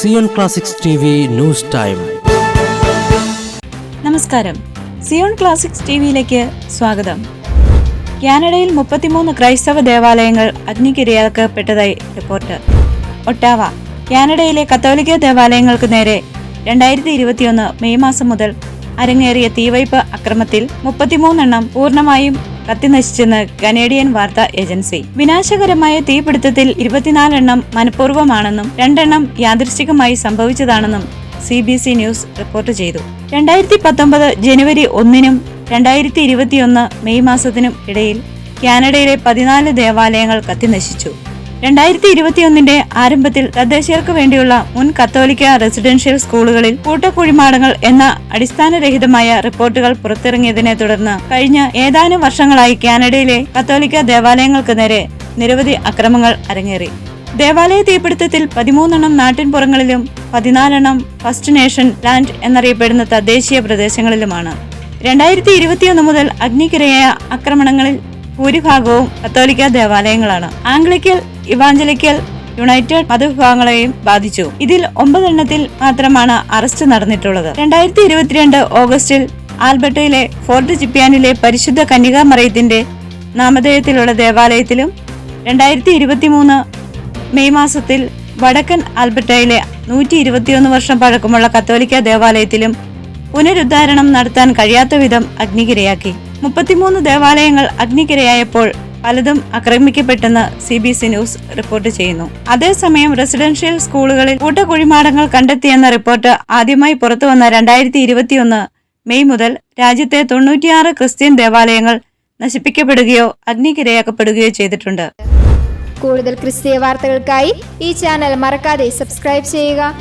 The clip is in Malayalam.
Zion classics T V news time. നമസ്കാരം. സിയോൺ ക്ലാസിക്സ് ടി വിയിലേക്ക് സ്വാഗതം. കാനഡയിൽ മുപ്പത്തിമൂന്ന് ക്രൈസ്തവ ദേവാലയങ്ങൾ അഗ്നിക്കിരയാക്കപ്പെട്ടതായി റിപ്പോർട്ട്. ഒട്ടാവ കാനഡയിലെ കത്തോലിക്ക ദേവാലയങ്ങൾക്ക് നേരെ രണ്ടായിരത്തി ഇരുപത്തിയൊന്ന് മെയ് മാസം മുതൽ അരങ്ങേറിയ തീവയ്പ് അക്രമത്തിൽ മുപ്പത്തിമൂന്നെണ്ണം പൂർണമായും കത്തിനശിച്ചെന്ന് കനേഡിയൻ വാർത്താ ഏജൻസി. വിനാശകരമായ തീപിടുത്തത്തിൽ ഇരുപത്തിനാലെണ്ണം മനഃപൂർവമാണെന്നും രണ്ടെണ്ണം യാദൃശ്ചികമായി സംഭവിച്ചതാണെന്നും C B C news report ചെയ്തു. രണ്ടായിരത്തി പത്തൊമ്പത് ജനുവരി ഒന്നിനും രണ്ടായിരത്തി ഇരുപത്തിയൊന്ന് മെയ് മാസത്തിനും ഇടയിൽ കാനഡയിലെ പതിനാല് ദേവാലയങ്ങൾ കത്തിനശിച്ചു. രണ്ടായിരത്തി ഇരുപത്തിയൊന്നിന്റെ ആരംഭത്തിൽ തദ്ദേശീയർക്ക് വേണ്ടിയുള്ള മുൻ കത്തോലിക്ക റെസിഡൻഷ്യൽ സ്കൂളുകളിൽ കൂട്ടക്കുഴിമാടങ്ങൾ എന്ന അടിസ്ഥാനരഹിതമായ റിപ്പോർട്ടുകൾ പുറത്തിറങ്ങിയതിനെ തുടർന്ന് കഴിഞ്ഞ ഏതാനും വർഷങ്ങളായി കാനഡയിലെ കത്തോലിക്ക ദേവാലയങ്ങൾക്ക് നേരെ നിരവധി അക്രമങ്ങൾ അരങ്ങേറി. ദേവാലയ തീപിടുത്തത്തിൽ പതിമൂന്നെണ്ണം നാട്ടിൻപുറങ്ങളിലും പതിനാലെണ്ണം ഫസ്റ്റ് നേഷൻ ലാൻഡ് എന്നറിയപ്പെടുന്ന തദ്ദേശീയ പ്രദേശങ്ങളിലുമാണ്. രണ്ടായിരത്തി ഇരുപത്തിയൊന്ന് മുതൽ അഗ്നിക്കിരയായ ആക്രമണങ്ങളിൽ ഭൂരിഭാഗവും കത്തോലിക്ക ദേവാലയങ്ങളാണ്. ആംഗ്ലിക്കൽ ഇവാഞ്ചലിക്കൽ യുണൈറ്റഡ് മതവിഭാഗങ്ങളെയും ബാധിച്ചു. ഇതിൽ ഒമ്പതെണ്ണത്തിൽ മാത്രമാണ് അറസ്റ്റ് നടന്നിട്ടുള്ളത്. രണ്ടായിരത്തി ഇരുപത്തിരണ്ട് ഓഗസ്റ്റിൽ ആൽബർട്ടയിലെ ഫോർട്ട് ജിപ്പിയാനിലെ പരിശുദ്ധ കന്യകാമറയത്തിന്റെ നാമധേയത്തിലുള്ള ദേവാലയത്തിലും രണ്ടായിരത്തി ഇരുപത്തിമൂന്ന് മെയ് മാസത്തിൽ വടക്കൻ ആൽബർട്ടയിലെ നൂറ്റി ഇരുപത്തിയൊന്ന് വർഷം പഴക്കമുള്ള കത്തോലിക്ക ദേവാലയത്തിലും പുനരുദ്ധാരണം നടത്താൻ കഴിയാത്ത വിധം അഗ്നിക്കിരയാക്കി. മുപ്പത്തിമൂന്ന് ദേവാലയങ്ങൾ അഗ്നിക്കിരയായപ്പോൾ പലതും ആക്രമിക്കപ്പെട്ടെന്ന് C B C news report ചെയ്യുന്നു. അതേസമയം റെസിഡൻഷ്യൽ സ്കൂളുകളിൽ കൂട്ടക്കുഴിമാടങ്ങൾ കണ്ടെത്തിയെന്ന റിപ്പോർട്ട് ആദ്യമായി പുറത്തുവന്ന രണ്ടായിരത്തി ഇരുപത്തിയൊന്ന് മെയ് മുതൽ രാജ്യത്തെ തൊണ്ണൂറ്റിയാറ് ക്രിസ്ത്യൻ ദേവാലയങ്ങൾ നശിപ്പിക്കപ്പെടുകയോ അഗ്നിക്കിരയാക്കപ്പെടുകയോ ചെയ്തിട്ടുണ്ട്. കൂടുതൽ ക്രിസ്തീയ വാർത്തകൾക്കായി ഈ ചാനൽ മറക്കാതെ സബ്സ്ക്രൈബ് ചെയ്യുക.